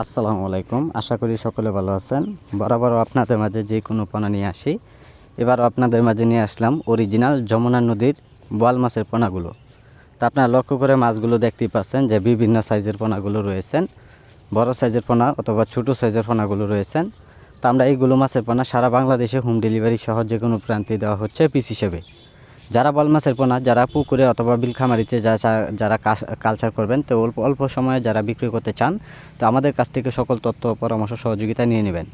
আসসালামু আলাইকুম। আশা করি সকলে ভালো আছেন। বরাবর আপনাদের মাঝে যে কোনো পোনা নিয়ে আসি। এবারও আপনাদের মাঝে নিয়ে আসলাম অরিজিনাল যমুনা নদীর বোয়াল মাছের পোনাগুলো। তা আপনারা লক্ষ্য করে মাছগুলো দেখতেই পাচ্ছেন যে বিভিন্ন সাইজের পোনাগুলো রয়েছেন। বড় সাইজের পোনা অথবা ছোট সাইজের পোনাগুলো রয়েছেন। তা আমরা এইগুলো মাছের পোনা সারা বাংলাদেশে হোম ডেলিভারি সহ যে কোনো প্রান্তে দেওয়া হচ্ছে পিস হিসেবে। যারা বল মাছের পোনা, যারা পুকুরে অথবা বিলখামারিতে যা যা- যারা কালচার করবেন, তো অল্প অল্প সময়ে যারা বিক্রি করতে চান, তো আমাদের কাছ থেকে সকল তথ্য, পরামর্শ, সহযোগিতা নিয়ে নেবেন।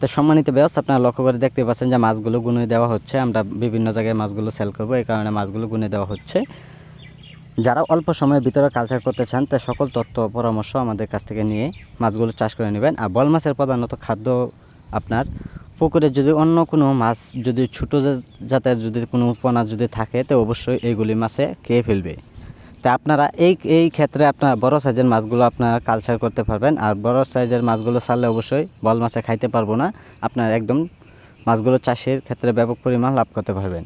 তো সম্মানিত ব্যবস্থা আপনারা লক্ষ্য করে দেখতে পাচ্ছেন যে মাছগুলো গুনে দেওয়া হচ্ছে। আমরা বিভিন্ন জায়গায় মাছগুলো সেল করব, এই কারণে মাছগুলো গুনে দেওয়া হচ্ছে। যারা অল্প সময়ের ভিতরে কালচার করতে চান, তা সকল তথ্য, পরামর্শ আমাদের কাছ থেকে নিয়ে মাছগুলো চাষ করে নেবেন। আর বল মাছের প্রধানত খাদ্য আপনার পুকুরে যদি অন্য কোনো মাছ যদি ছোটো জাতের যদি কোনো পোনা যদি থাকে, তো অবশ্যই এইগুলি মাছে খেয়ে ফেলবে। তা আপনারা এই এই ক্ষেত্রে আপনার বড় সাইজের মাছগুলো আপনারা কালচার করতে পারবেন, আর বড় সাইজের মাছগুলো ছাড়লে অবশ্যই বল মাছে খাইতে পারব না। আপনার একদম মাছগুলো চাষের ক্ষেত্রে ব্যাপক পরিমাণ লাভ করতে পারবেন।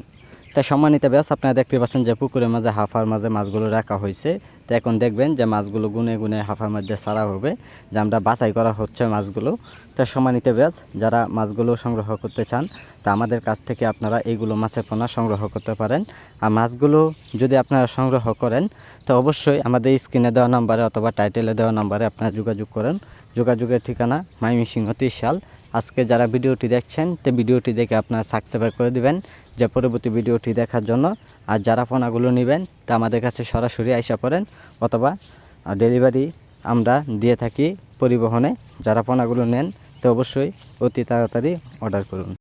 তাই সম্মানিত ব্যাস আপনারা দেখতে পাচ্ছেন যে পুকুরের মাঝে, হাফার মাঝে মাছগুলো রাখা হয়েছে তো এখন দেখবেন যে মাছগুলো গুনে গুনে হাফার মধ্যে সারা হবে। যে আমরা বাছাই করা হচ্ছে মাছগুলো। তো সম্মানিত ব্যাস যারা মাছগুলো সংগ্রহ করতে চান, তা আমাদের কাছ থেকে আপনারা এইগুলো মাছের পোনা সংগ্রহ করতে পারেন। আর মাছগুলো যদি আপনারা সংগ্রহ করেন, তো অবশ্যই আমাদের স্ক্রিনে দেওয়া নাম্বারে অথবা টাইটেলে দেওয়া নাম্বারে আপনারা যোগাযোগ করেন। যোগাযোগের ঠিকানা মাইমিসিংহ ত্রিশাল। আজকে যারা ভিডিওটি দেখছেন, তে ভিডিওটি দেখে আপনারা সাবস্ক্রাইব করে দিবেন, যে পরবর্তী ভিডিওটি দেখার জন্য। আর যারা ফোনাগুলো নেবেন, তা আমাদের কাছে সরাসরি আইসা করেন অথবা ডেলিভারি আমরা দিয়ে থাকি পরিবহনে। যারা পোনাগুলো নেন, তো অবশ্যই অতি তাড়াতাড়ি অর্ডার করুন।